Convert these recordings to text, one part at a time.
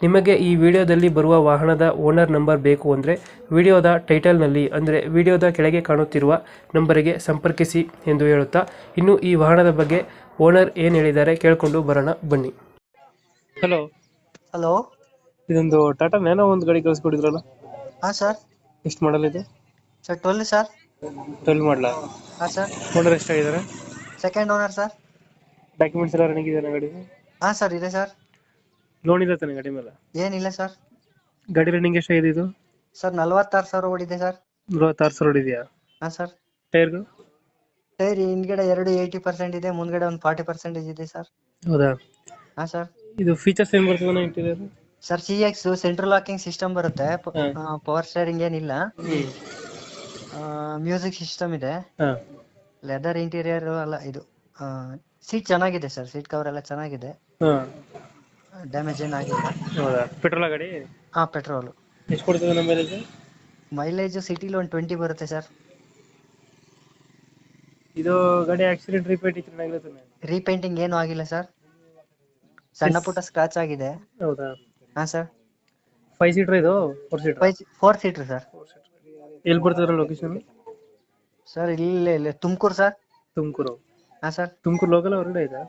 ನಿಮಗೆ ಈ ವಿಡಿಯೋದಲ್ಲಿ ಬರುವ ವಾಹನದ ಓನರ್ ನಂಬರ್ ಬೇಕು ಅಂದರೆ ವಿಡಿಯೋದ ಟೈಟಲ್ನಲ್ಲಿ ಅಂದರೆ ವಿಡಿಯೋದ ಕೆಳಗೆ ಕಾಣುತ್ತಿರುವ ನಂಬರಿಗೆ ಸಂಪರ್ಕಿಸಿ ಎಂದು ಹೇಳುತ್ತಾ ಇನ್ನು ಈ ವಾಹನದ ಬಗ್ಗೆ ಓನರ್ ಏನು ಹೇಳಿದ್ದಾರೆ ಕೇಳಿಕೊಂಡು ಬರೋಣ ಬನ್ನಿ. ಹಲೋ ಹಲೋ ಇದೊಂದು ಟಾಟಾ ನ್ಯಾನೋ ಒಂದು ಗಾಡಿ ಕಳಿಸ್ಕೊಡಿದ್ರಲ್ಲ? ಹಾಂ ಸರ್ ಎಷ್ಟು ಮಾಡಲ್ ಇದು? Sir twelve sir twelve model ಹಾಂ ಸರ್ ಓನರ್ ಎಷ್ಟಾಗಿದ್ದಾರೆ? ಸೆಕೆಂಡ್ ಓನರ್ ಸರ್ ಡಾಕ್ಯುಮೆಂಟ್ಸ್ ಎಲ್ಲ ರನ್ನಿಂಗ್ ಇದೆ ಗಾಡಿ ಹಾಂ ಸರ್ ಇದೆ ಸರ್ ಲೋನ್ ಇದೆ ತಾನೆ ಗಾಡಿ ಮೇಲೆ? ಏನಿಲ್ಲ ಸರ್. ಗಾಡಿ ರನ್ನಿಂಗ್ ಎಷ್ಟಾಗಿದೆ ಇದು? ಸರ್ ನಲ್ವತ್ತಾರು ಸಾವಿರ ಓಡಿದೆ ಸರ್. ನಲವತ್ತಾರು ಸಾವಿರ ಹೊಡಿದೆಯಾ ಹಾಂ ಸರ್. ಟೈರ್ಗಳು ಟೈರ್ ಹಿಂದ್ಗಡೆ ಎರಡು ಏಯ್ಟಿ ಪರ್ಸೆಂಟ್ ಇದೆ ಮುಂದ್ಗಡೆ ಒಂದು ಫಾರ್ಟಿ ಪರ್ಸೆಂಟೇಜ್ ಇದೆ ಸರ್. ಹೌದಾ? ಹಾಂ ಸರ್. ಇದು ಫೀಚರ್ಸ್ ಏನು ಬರ್ತದೆ interior sir C X central locking system ಬರುತ್ತೆ. ಪವರ್ ಸ್ಟೇರಿಂಗ್ ಏನಿಲ್ಲ. ಮ್ಯೂಸಿಕ್ ಸಿಸ್ಟಮ್ ಇದೆ. ಹಾಂ. ಲೆದರ್ ಇಂಟೀರಿಯರ್ ಅಲ್ಲ ಇದು. ಸೀಟ್ ಚೆನ್ನಾಗಿದೆ ಸರ್ ಸೀಟ್ ಕವರ್ ಎಲ್ಲ ಚೆನ್ನಾಗಿದೆ. ಹಾಂ. ಡ್ಯಾಮೇಜ್ ಏನಾಗಿಲ್ಲ ಹೌದಾ? ಪೆಟ್ರೋಲ್ ಗಾಡಿ? ಹಾಂ ಪೆಟ್ರೋಲು ಎಷ್ಟು ಕೊಡ್ತದೆ ನಮ್ಮ ಮೈಲೇಜ್ ಮೈಲೇಜ್ ಸಿಟಿಲಿ ಒಂದು ಟ್ವೆಂಟಿ ಬರುತ್ತೆ ಸರ್ ಇದು ಗಾಡಿ ಆಕ್ಸಿಡೆಂಟ್ ರಿಪೇಟ್ ಇತ್ತು ಚೆನ್ನಾಗಿರುತ್ತೆ ರೀಪೇಂಟಿಂಗ್ ಏನು ಆಗಿಲ್ಲ ಸರ್ ಸಣ್ಣ ಪುಟ್ಟ ಸ್ಕ್ರಾಚ್ ಆಗಿದೆ. ಹೌದಾ? ಹಾ ಸರ್ ಫೈವ್ ಸೀಟರ್ ಇದು? Four seater five four seater sir ಎಲ್ಲಿ ಬಿಡ್ತಿದ್ರು ಲೊಕೇಶನ್ ಸರ್ ಇಲ್ಲಿ ಇಲ್ಲ ತುಮಕೂರು ಸರ್ ತುಮಕೂರು. ಹಾ ಸರ್ ತುಮಕೂರು ಲೋಕಲ್ ಹೊರಗಡೆ ಇದೆ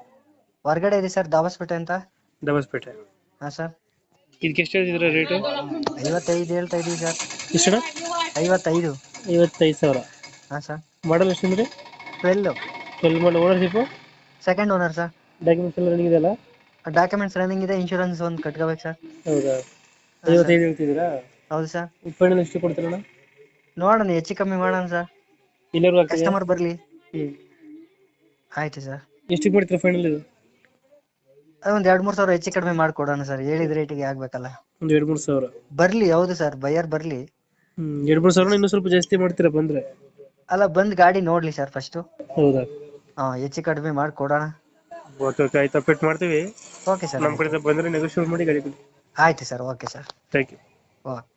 ಹೊರಗಡೆ ಇದೆ ಸರ್ ದಾಬಸ್ಪೇಟೆ ಅಂತ. ದಬಸ್ಪೇಟೆ ಹಾ ಸರ್. ಇದಕ್ಕೆ ಎಷ್ಟು ಹೇಳ್ತಿದ್ರೆ ರೇಟು? ಐವತ್ತೈದು ಹೇಳ್ತಾ ಇದೀವಿ ಸರ್. ಎಷ್ಟು ಐವತ್ತೈದು. ಐವತ್ತೈದು ಸಾವಿರ. ಹಾ ಸರ್. ಮಾಡಲ್ ಎಷ್ಟು ಅಂದ್ರೆ twelve twelve model ownership? Second owner sir. Documents ಎಲ್ಲ ರನ್ನಿಂಗ್ ಇದೆಯಲ್ಲ ಡಾಕ್ಯುಮೆಂಟ್ಸ್ ರನ್ನಿಂಗ್ ಇದೆ ಇನ್ಶೂರೆನ್ಸ್ ಒಂದು ಕಟ್ಕೋಬೇಕು ಸರ್. ಹೌದಾ? ಐವತ್ತೈದು ಹೇಳ್ತಿದ್ದೀರಾ? ಹೌದು ಸರ್. ಫೈನಲ್ ಎಷ್ಟು ಕೊಡ್ತೀರಣ್ಣ ನೋಡೋಣ ಹೆಚ್ಚು ಕಮ್ಮಿ ಮಾಡೋಣ ಸರ್. ಇಲ್ಲರೂ ಕಸ್ಟಮರ್ ಬರಲಿ. ಹ್ಞೂ ಆಯ್ತು ಸರ್. ಎಷ್ಟು ಕೊಡ್ತೀರಾ ಫೈನಲ್ ಇದು? ಒಂದು ಎರಡ್ ಮೂರ್ ಸಾವಿರ ಹೆಚ್ಚು ಕಡಿಮೆ ಮಾಡ್ಕೊಡೋಣ ಸರ್. ಹೇಳಿದ ರೇಟಿಗೆ ಆಗ್ಬೇಕಲ್ಲ. ಒಂದು ಎರಡು ಮೂರು ಸಾವಿರ. ಬರ್ಲಿ ಹೌದು ಸರ್. ಬೈಯರ್ ಬರ್ಲಿ. ಹ್ಞೂ ಎರಡು ಮೂರು ಸಾವಿರ ಇನ್ನೂ ಸ್ವಲ್ಪ ಜಾಸ್ತಿ ಮಾಡ್ತೀರಾ ಬಂದರೆ? ಅಲ್ಲ ಬಂದ್ ಗಾಡಿ ನೋಡ್ಲಿ ಸರ್ ಫಸ್ಟ್ ಹೌದಾ? ಹಾ ಹೆಚ್ಚು ಕಡಿಮೆ ಮಾಡಿ ಕೊಡೋಣ ಓಕೆ ಓಕೆ. ಆಯ್ತು ಅಪ್ಡೇಟ್ ಮಾಡ್ತೀವಿ. ಓಕೆ ಸರ್ ನಮ್ಮ ಕಡೆಯಿಂದ ಬಂದರೆ ನೆಗೋಷಿಯೇಟ್ ಮಾಡಿ ಗಾಡಿ ಕೊಡಿ. ಆಯ್ತು sir okay sir. Thank you okay.